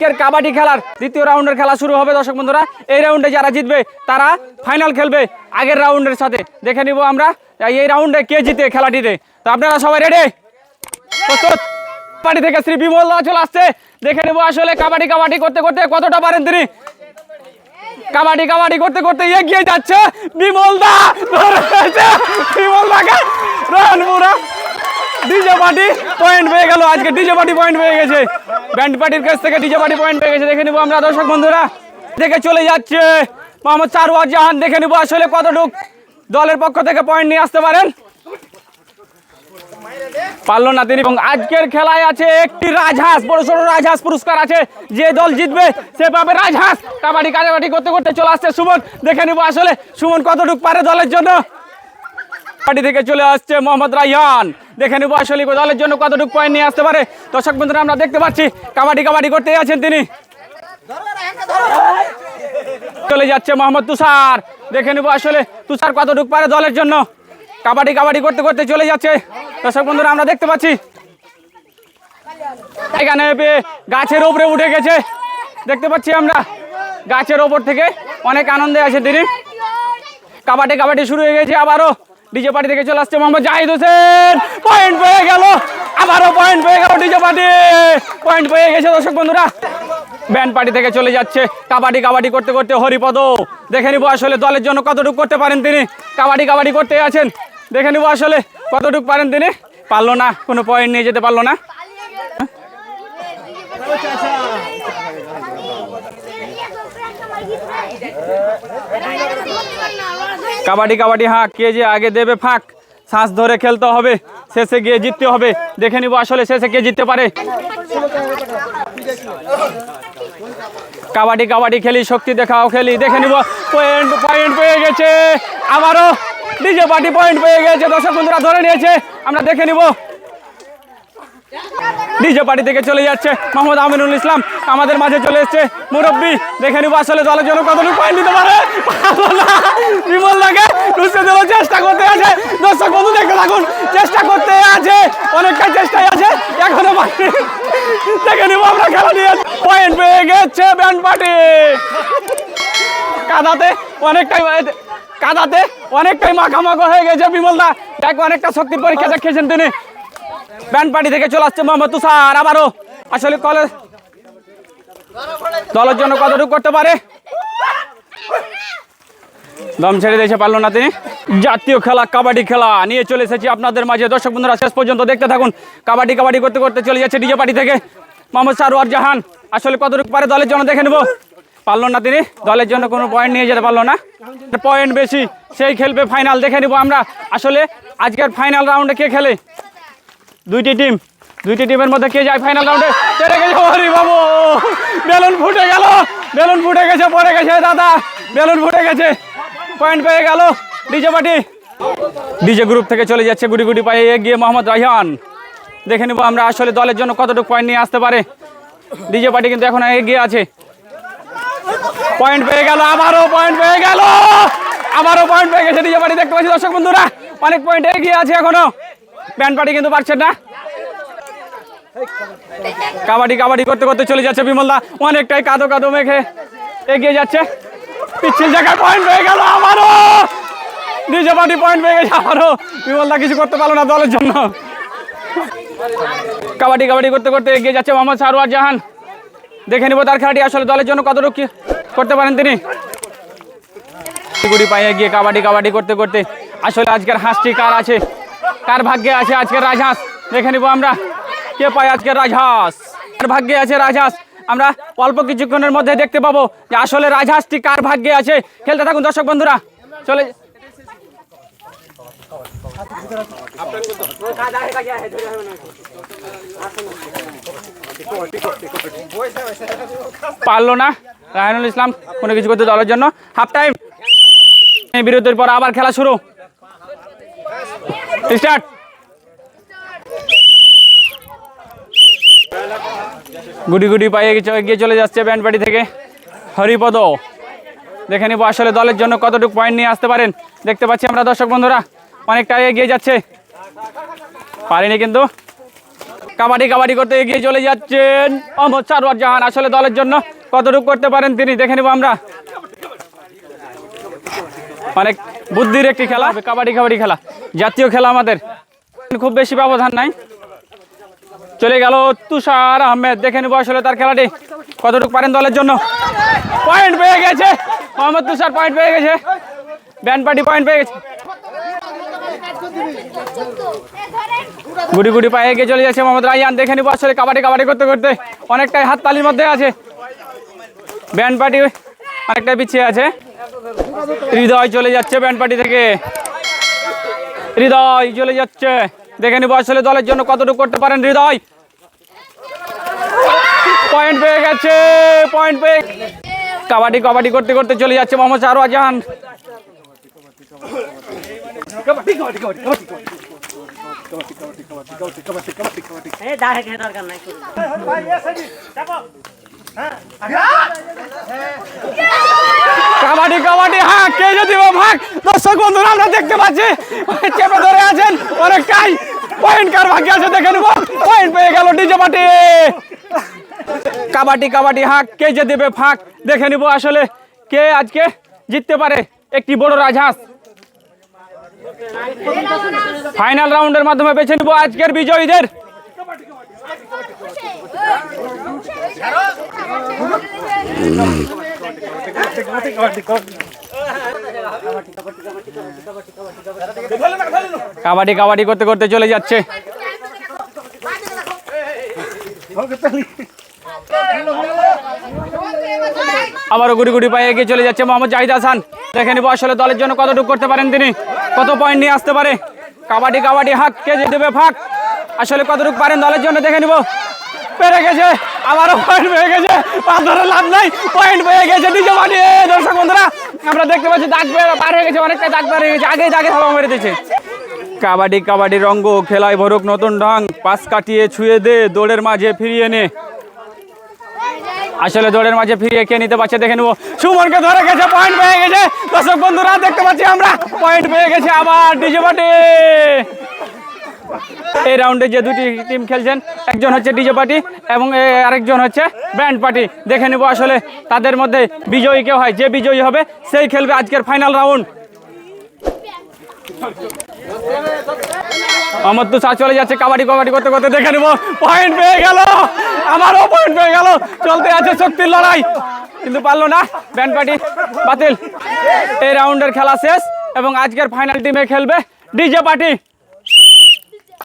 আজকের কাবাডি খেলার দ্বিতীয় রাউন্ডের খেলা শুরু হবে, দর্শক বন্ধুরা। এই রাউন্ডে যারা জিতবে, তারা ফাইনাল খেলবে। আগের রাউন্ডের সাথে। দেখে নিব আমরা, এই রাউন্ডে কে জিতে খেলাটিতে। তো আপনারা সবাই রেডি প্রস্তুত? কাবাডি থেকে শ্রী বিমল চলে আসছে। দেখে নেব আসলে কাবাডি কাবাডি করতে করতে কতটা পারেন তিনি। কাবাডি কাবাডি করতে করতে এগিয়ে যাচ্ছে বিমল দা। বিমল দাকে রনপুরা ডিজে পার্টি পয়েন্ট পেয়ে গেল। আজকে ডিজে পার্টি পয়েন্ট পেয়ে গেছে। ব্যান্ড পার্টির কাছ থেকে ডিজে পার্টি পয়েন্ট পেয়ে গেছে, দেখে নিবো আমরা দর্শক বন্ধুরা। দেখে চলে যাচ্ছে মোহাম্মদ সারওয়ার জাহান, দেখে নিবো আসলে কতটুক দলের পক্ষ থেকে পয়েন্ট নিয়ে আসতে পারেন। পারল না তিনি, এবং আজকের খেলায় আছে একটি রাজহাঁস, বড় সড়ো রাজহাঁস পুরস্কার আছে। যে দল জিতবে, সে পাবে রাজহাঁস। কাবাডি কাবাডি করতে করতে চলে আসছে সুমন। দেখে নিবো আসলে সুমন কতটুক পারে দলের জন্য। পার্টি থেকে চলে আসছে মোহাম্মদ রাইহান দেখে নিবো আসলে দলের জন্য কতটুকু পয়েন্ট নিয়ে আসতে পারে। দর্শক বন্ধুরা, আমরা দেখতে পাচ্ছি কাবাডি কাবাডি করতে আছেন তিনি। চলে যাচ্ছে মোহাম্মদ তুষার। দেখে নিবো আসলে তুষার কতটুকু পারে দলের জন্য। কাবাডি কাবাডি করতে করতে চলে যাচ্ছে। দর্শক বন্ধুরা, আমরা দেখতে পাচ্ছি। এখানে গাছের ওপরে উঠে গেছে। দেখতে পাচ্ছি আমরা গাছের ওপর থেকে অনেক আনন্দে আছে তিনি। কাবাডি কাবাডি শুরু হয়ে গেছে আবারও। ডিজে পার্টি থেকে চলে আসছে? মোহাম্মদ জাহিদ হোসেন। পয়েন্ট পেয়ে গেল। আবারও পয়েন্ট পেয়ে গেল ডিজে পার্টি। পয়েন্ট পেয়ে গেছে দর্শক বন্ধুরা। ব্যান্ড পার্টি থেকে চলে যাচ্ছে। কাবাডি কাবাডি করতে করতে হরিপদ। দেখে নিব আসলে দলের জন্য কতটুকু করতে পারেন তিনি। কাবাডি কাবাডি করতে আছেন। দেখে নিব আসলে কতটুকু পারেন তিনি। পারল না কোনো পয়েন্ট নিয়ে যেতে পারল না। কাবাডি কাবাডি হ্যাঁ কে যে আগে দেবে, ফাঁক। শ্বাস ধরে খেলতে হবে, শেষে গিয়ে জিততে হবে। দেখে নিব আসলে শেষে কে জিততে পারে। কাবাডি কাবাডি, খেলি, শক্তি দেখাও, খেলি, দেখে নিব। পয়েন্ট পয়েন্ট পেয়ে গেছে। আবারও, ডিজে পার্টি পয়েন্ট পেয়ে গেছে। দর্শক বন্ধুরা ধরে নিয়েছে। আমরা দেখে নিব। ডিজে পার্টি থেকে চলে যাচ্ছে মোহাম্মদ আমিনুল ইসলাম। আমাদের মাঝে চলে এসছে মুরব্বী। দেখে নিব আসলে দলের জন্য কতটুকু পয়েন্ট দিতে পারে। বিমল লাগে চেষ্টা করতে আছে। দর্শক বন্ধু থাকুন চেষ্টা করতে আছে। অনেকটাই চেষ্টায় আছে। এখনও দেখে নিব আমরা খেলা নিয়ে। পয়েন্ট পেয়ে গেছে ব্যান্ড পার্টি। কাদাতে অনেকটাই কাদাতে অনেকটাই মাখামাখা হয়ে গেছে বিমলদা। দেখ, অনেকটা শক্তির পরীক্ষা দেখিয়েছেন তিনি। ব্যান্ড পার্টি থেকে চলে আসছে মোহাম্মদ তুষার, আবারও। আসলে কলেজ দলের জন্য কতটুকু করতে পারে? দম ছেড়ে দিয়েছে পারল না তিনি। জাতীয় খেলা, কাবাডি খেলা নিয়ে চলে এসেছি আপনাদের মাঝে। দর্শক বন্ধুরা, শেষ পর্যন্ত দেখতে থাকুন। কাবাডি কাবাডি করতে করতে চলে যাচ্ছে ডিজে পার্টি থেকে। মোহাম্মদ সারোয়ার জাহান, আসলে কতটুকু পারে দলের জন্য দেখে নেব। পারল না তিনি। দলের জন্য কোনো পয়েন্ট নিয়ে যেতে পারল না। পয়েন্ট বেশি, সেই খেলবে ফাইনাল দেখে নিব আমরা। আসলে আজকের ফাইনাল রাউন্ডে কে খেলে? দুইটি টিম দুইটি টিমের মধ্যে কে যায় ফাইনাল রাউন্ডে পেরে গেছে হরি বাবু। বেলুন ফুটে গেল। বেলুন ফুটে গেছে পরে গেছে দাদা। বেলুন ফুটে গেছে। পয়েন্ট পেয়ে গেল ডিজে পার্টি। ডিজে গ্রুপ থেকে চলে যাচ্ছে গুটি গুটি পায়ে এগিয়ে মোহাম্মদ রাইহান দেখে নিব আমরা আসলে দলের জন্য কতটুকু পয়েন্ট নিয়ে আসতে পারে। ডিজে পার্টি কিন্তু এখন এগিয়ে আছে। পয়েন্ট পেয়ে গেল, আবারও পয়েন্ট পেয়ে গেল। আবারও পয়েন্ট পেয়ে গেছে ডিজে পার্টি, দেখতে পাচ্ছি দর্শক বন্ধুরা, অনেক পয়েন্ট এগিয়ে আছে এখনও। ব্যান্ড পার্টি কিন্তু পারছেন না? কাবাডি কাবাডি করতে করতে চলে যাচ্ছে বিমলদা। অনেকটাই কাদো কাদো মেখে এগিয়ে যাচ্ছে। পিচ্ছিল জায়গায় পয়েন্ট হয়ে গেল আবারও। ডিজে পার্টি পয়েন্ট পেয়ে গেছে আবারও। বিমলদা কিছু করতে পারল না দলের জন্য। কাবাডি কাবাডি করতে করতে এগিয়ে যাচ্ছে মোহাম্মদ সারোয়ার জাহান। দেখে নিব তার খেলাটি আসলে দলের জন্য কতটুকু কি করতে পারেন তিনি। গুড়ি পায়ে গিয়ে কাবাডি কাবাডি করতে করতে আসলে আজকের হাঁসটি কার আছে? কার ভাগ্যে আছে আজকের রাজহাঁস? দেখে নিব আমরা। কে পায় আজকের রাজহাঁস? কার ভাগ্যে আছে রাজহাঁস? আমরা অল্প কিছুক্ষণের মধ্যে দেখতে পাবো যে আসলে রাজহাঁসটি কার ভাগ্যে আছে। খেলতে থাকুন দর্শক বন্ধুরা। চলে পারল না? রায়নুল ইসলাম কোনো কিছু করতে দলের জন্য। হাফ টাইম বিরতির পর আবার খেলা শুরু। স্টার্ট গুডি গুডি পায়ে গিয়ে এগিয়ে চলে যাচ্ছে ব্যান্ড পার্টি থেকে। হরিপদ। দেখে নিব আসলে দলের জন্য কতটুকু পয়েন্ট নিয়ে আসতে পারেন। দেখতে পাচ্ছি আমরা দর্শক বন্ধুরা, অনেকটা এগিয়ে যাচ্ছে। পারেনি কিন্তু। কাবাডি কাবাডি করতে এগিয়ে চলে যাচ্ছেন। মোহাম্মদ সারোয়ার জাহান আসলে দলের জন্য কতটুকু করতে পারেন তিনি? দেখে নিব আমরা। অনেক বুদ্ধির একটি খেলা কাবাডি কাবাডি খেলা, জাতীয় খেলা আমাদের। খুব বেশি ব্যবধান নাই। চলে গেল তুষার আহমেদ, দেখে নিব আসলে তার খেলাটি। কতটুকু পারেন দলের জন্য? পয়েন্ট পেয়ে গেছে। মোহাম্মদ তুষার পয়েন্ট পেয়ে গেছে। ব্যান্ড পার্টি পয়েন্ট পেয়ে গেছে। গুড়ি গুড়ি পায়ে এগিয়ে চলে যাচ্ছে মোহাম্মদ রাইয়ান দেখে নিব আসলে কাবাডি কাবাডি করতে করতে অনেকটাই হাত তালির মধ্যে আছে। ব্যান্ড পার্টি অনেকটাই পিছিয়ে আছে। হৃদয় চলে যাচ্ছে ব্যান্ড পার্টি থেকে হৃদয় চলে যাচ্ছে দেখে নিব আসলে দলের জন্য কতটুকু করতে পারেন হৃদয় পয়েন্ট পেয়ে গেছে পয়েন্ট পেয়ে কাবাডি কাবাডি করতে করতে চলে যাচ্ছে মোহাম্মদ সারোয়া জাহান কাবাডি কাবাডি হ্যাঁ কে যদি ভাগ, দর্শক বন্ধুরা, আমরা দেখতে পাচ্ছি চেপে ধরে আছেন অনেকটাই। পয়েন্ট কার ভাগ্যে আছে দেখে নেব। পয়েন্ট পেয়ে গেল ডিজে পাটি কাবাডি কাবাডি, হাঁক, কে যে দেবে ফাঁক, দেখে নিব আসলে কে আজকে জিততে পারে একটি বড় রাজহাঁস। ফাইনাল রাউন্ডের মাধ্যমে বেছে নিব আজকের বিজয়ীদের। কাবাডি কাবাডি করতে করতে চলে যাচ্ছে। আবারও গুড়ি গুড়ি পায়ে এগিয়ে চলে যাচ্ছে মোহাম্মদ জাহিদ হাসান। দেখে নিব আসলে দলের জন্য কতটুকু করতে পারেন তিনি। কত পয়েন্ট নিয়ে আসতে পারে? কাবাডি কাবাডি, হাক, কে দেবে ফাঁক? আসলে কতটুকু পারেন দলের জন্য? দেখে নিব। পেরে গেছে, আবারও পয়েন্ট পেয়ে গেছে, পাঁচ ধরে লাভ নাই পয়েন্ট পেয়ে গেছে, নিজে মানিয়ে দর্শক বন্ধুরা, আমরা দেখতে পাচ্ছি দাগ পার হয়ে গেছে, অনেকটা দাগ পার হয়ে গেছে আগেই দাগে হাওয়া মেরে দিয়েছে। কাবাডি কাবাডি রঙ্গ, খেলায় ভরুক নতুন ঢং পাস কাটিয়ে ছুঁয়ে দে, দৌড়ের মাঝে ফিরিয়ে নে। আসলে দৌড়ের মাঝে ফিরিয়ে কে নিতে পারছে, দেখে নেব। সুমনকে ধরে গেছে পয়েন্ট পেয়ে গেছে। দর্শক বন্ধুরা, দেখতে পাচ্ছি আমরা পয়েন্ট পেয়ে গেছে আবার ডিজে পার্টি এই রাউন্ডে যে দুটি টিম খেলছেন, একজন হচ্ছে ডিজে পার্টি এবং আরেকজন হচ্ছে ব্যান্ড পার্টি দেখে নেব আসলে তাদের মধ্যে বিজয়ী কেউ হয়, যে বিজয়ী হবে, সেই খেলবে আজকের ফাইনাল রাউন্ড আমার তো চা চলে যাচ্ছে, কাবাডি কাবাডি করতে করতে দেখে নেব পয়েন্ট পেয়ে গেল, আমারও পয়েন্ট পেয়ে গেল, চলতে আছে শক্তির লড়াই। কিন্তু পারল না ব্যান্ড পার্টি বাতিল। এই রাউন্ডের খেলা শেষ এবং আজকের ফাইনাল টিমে খেলবে ডিজে পার্টি